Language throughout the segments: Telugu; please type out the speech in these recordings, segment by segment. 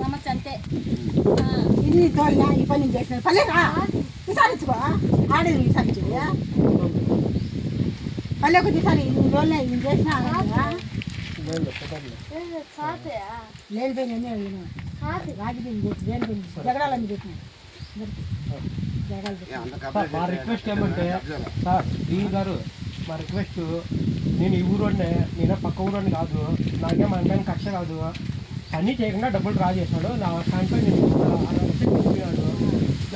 సమస్య అంతే. ఇది తోలినా ఈ పని చేసిన పల్లెరా విసారించుకో ఆడేది విసారించు పల్లెకు ఇన్ని రోజులు ఇది చేసిన రాజకీయం చేసి లేనిపోయింది జగడాలని పెట్టిన. జగడాలు పెట్టిన. సార్, మా రిక్వెస్ట్ ఏమంటే సార్ డీ గారు మా రిక్వెస్ట్ నేను ఈ ఊరోనే నేను పక్క ఊరోని కాదు నాకేం మన కక్ష కాదు అన్నీ చేయకుండా డబ్బులు డ్రా చేశాడు. నా దాంట్లో నేను చెప్పాడు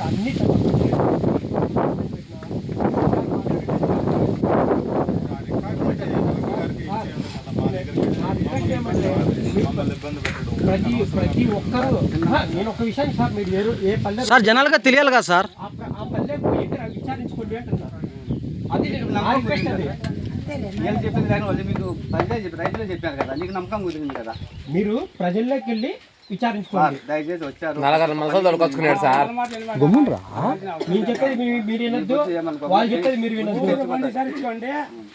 అన్ని ప్రతి ప్రతి ఒక్కరు నేను ఒక విషయం సార్ మీరు ఏ ఏ పల్లె సార్ జనాలుగా తెలియాలి కదా సార్? ఆ ఇక్కడ విచారించుకోండి అంటున్నారు. అది నా రిక్వెస్ట్ అది. వీళ్ళు చెప్పింది కానీ వాళ్ళు మీకు ప్రజలే చెప్పి రైతులే చెప్పారు కదా నీకు నమ్మకం కుదిరింది కదా. మీరు ప్రజల్లోకి వెళ్ళి విచారించుకోండి. దయచేసి వచ్చారు. నలగర మనసులు దొరకొచ్చుకున్నాడు సార్. నేను చెప్పేది మీరు వినొద్దు. వాళ్ళు చెప్పేది మీరు వినొద్దు.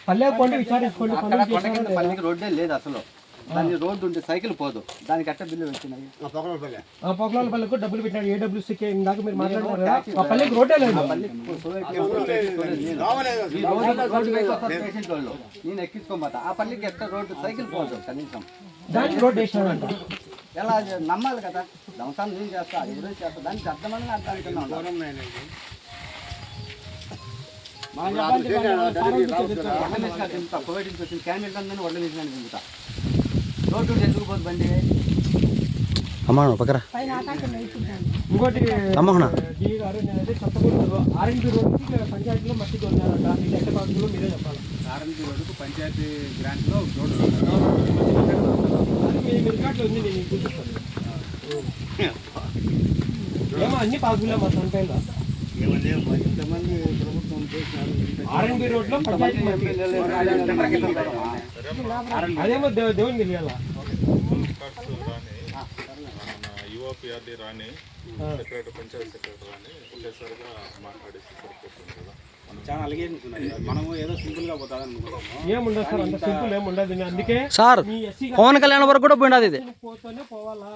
పల్లె పోండి విచారించుకోండి. అక్కడ పనులు కొండ కింద? పల్లికి రోడ్డే లేదు అసలు. దాని రోడ్డు ఉంటే సైకిల్ పోదు. దానికి ఎట్ట బిల్లు వచ్చినాయి ఆ పొగలాల పల్లెకు డబ్బులు పెట్టినాడు ఏడబ్ల్యూసీకి ఇందాక మీరు మాట్లాడుతున్నారు కదా ఆ పల్లెకి రోడ్డే లేదు. ఈ రోడ్డు రోడ్డు వేసి పేషెంట్ వాళ్ళు నేను ఎక్కించుకోమాట. ఆ పల్లికి ఎట్ట రోడ్డు? సైకిల్ పోదు కనీసం. దానికి రోడ్డు వేసినాడంట ఎలా అది నమ్మాలి కదా? దమసాన్ని నేను చేస్తా? ఏదో చేస్తా. దానికి అర్థమని కోవిడ్ నుంచి వచ్చింది క్యాండిల్ ఉందని వడ్ల నిజాన్ని రోడ్డు ఎందుకు పోదు బండి అమ్మా పక్కరా. ఇంకోటి అమ్మహన? పంచాయతీలో మట్టి కొన్నారంట. మీరే చెప్పాలి. ఆర్ఎంపీ రోడ్డుకు పంచాయతీ గ్రాంట్లో రోడ్డు అది మీ మీ రికార్డులో ఉంది నేను మీకు చూపిస్తాను. ఏమో అన్ని పాసులే మా ఇంతమంది ప్రభుత్వం చేసినారు రోడ్లో పంచాయతీ మట్టి. అదేమో దేవ- దేవుని తెలియాల? యువపిఆర్డి రాని సెక్రటరీ పంచాయతీ సెక్రటరీ రాని ఒకేసారిగా మాట్లాడేసి సరిపోతుంది కదా. చాలా అలిగేషన్స్ ఉన్నాయి మనము ఏదో అనుకుంటాము ఏముండదు సార్ అంత సింపుల్ ఏముండదు అందుకే సార్ మీ ఎస్సీ పవన్ కళ్యాణ్ వరకు కూడా పోయినది ఇది పోతేనే పోవాలా?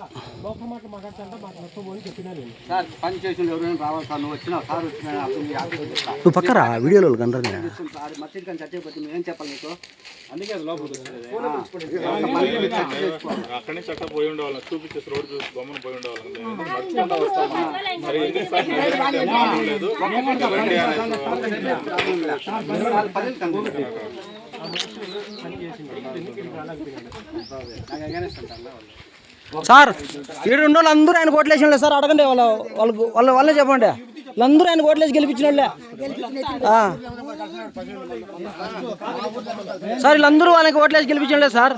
లోపల మాట మాట్లాడుతుంటే మాకు నచ్చబో అని చెప్పినా నేను. సార్ పని చేసిన ఎవరైనా రావాలి సార్. నువ్వు వచ్చినావు సార్ వచ్చినా నువ్వు పక్కరా వీడియోలో కనరా సార్? మసీద్ కానీ చచ్చిపోతే మేము ఏం చెప్పాలి నీకు? అందుకే అది లోపల పోయి ఉండేవాళ్ళం. చూపించేసి రోడ్డు చూసి బొమ్మను పోయి ఉండేవాళ్ళం. నడుచుకుంటూ సార్ ఈడు ఉన్న వాళ్ళు అందరూ ఆయన ఓట్లేసిన సార్ అడగండి వాళ్ళ వాళ్ళకు వాళ్ళ వాళ్ళే చెప్పండి. వాళ్ళందరూ ఆయన ఓట్లేసి గెలిపించిన వాళ్ళే సార్ వీళ్ళందరూ వాళ్ళకి ఓట్లేసి గెలిపించిన సార్.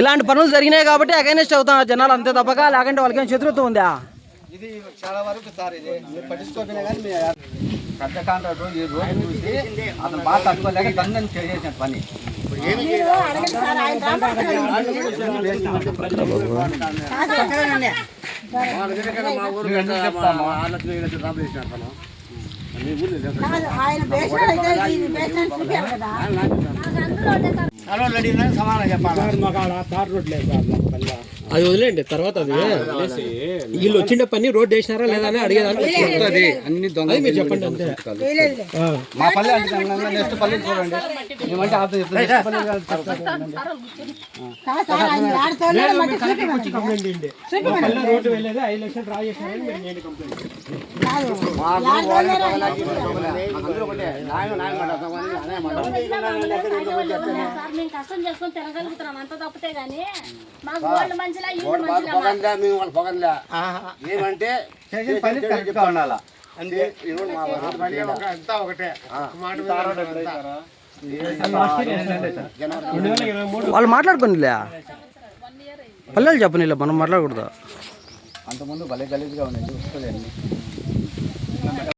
ఇలాంటి పనులు జరిగినాయి కాబట్టి అగైనెస్ట్ అవుతాం. జనాలు అంతే తప్పక లేకంటే వాళ్ళకేం శత్రుత్వం ఉందా? ఇది చాలా వరకు సార్ ఇది మీరు పట్టించుకోకపోయినా కానీ పెద్ద కాంట్రాక్టర్ ఈ రోజు చూసి అతను బాగా తట్టుకోలేక దందని చేసేసిన పని. మీరు ఆయన రాబోతున్నారు అయితే చూపారు కదా. సమానం చెప్పాలి మాకు ఆడ తార్ రోడ్ లేదు సార్ మాకు పల్లె అది వదిలేండి తర్వాత అది వీళ్ళు వచ్చిండే పని రోడ్ వేసినారా లేదా అని అడిగేదానికి అన్ని దొంగ అది మీరు చెప్పండి అంతే. మా పల్లె అంటే నెక్స్ట్ పల్లె చూడండి మేమంటే నెక్స్ట్ పల్లె కాదు, సార్ కంప్లైంట్ మా పల్లె రోడ్డు వెళ్ళేది ఐదు లక్షలు డ్రా మీరు నేను కంప్లైంట్ సార్ మేము కష్టం చేసుకొని తిరగలుగుతున్నాం అంత తప్పితే గానీ మాకు గోల్డ్ మంచిలా ఇల్లు మంచిలా ఏమంటే చేసిన పని కరెక్ట్గా ఉండాలా అంతే. ఈరోజు మా ఒకటే. మాట వాళ్ళు మాట్లాడుకోనిలే. పల్లెలు చెప్పనిలే మనం మాట్లాడకూడదు. అంతకుముందు భలే గలీజ్గా ఉన్నాయి వస్తుంది అన్ని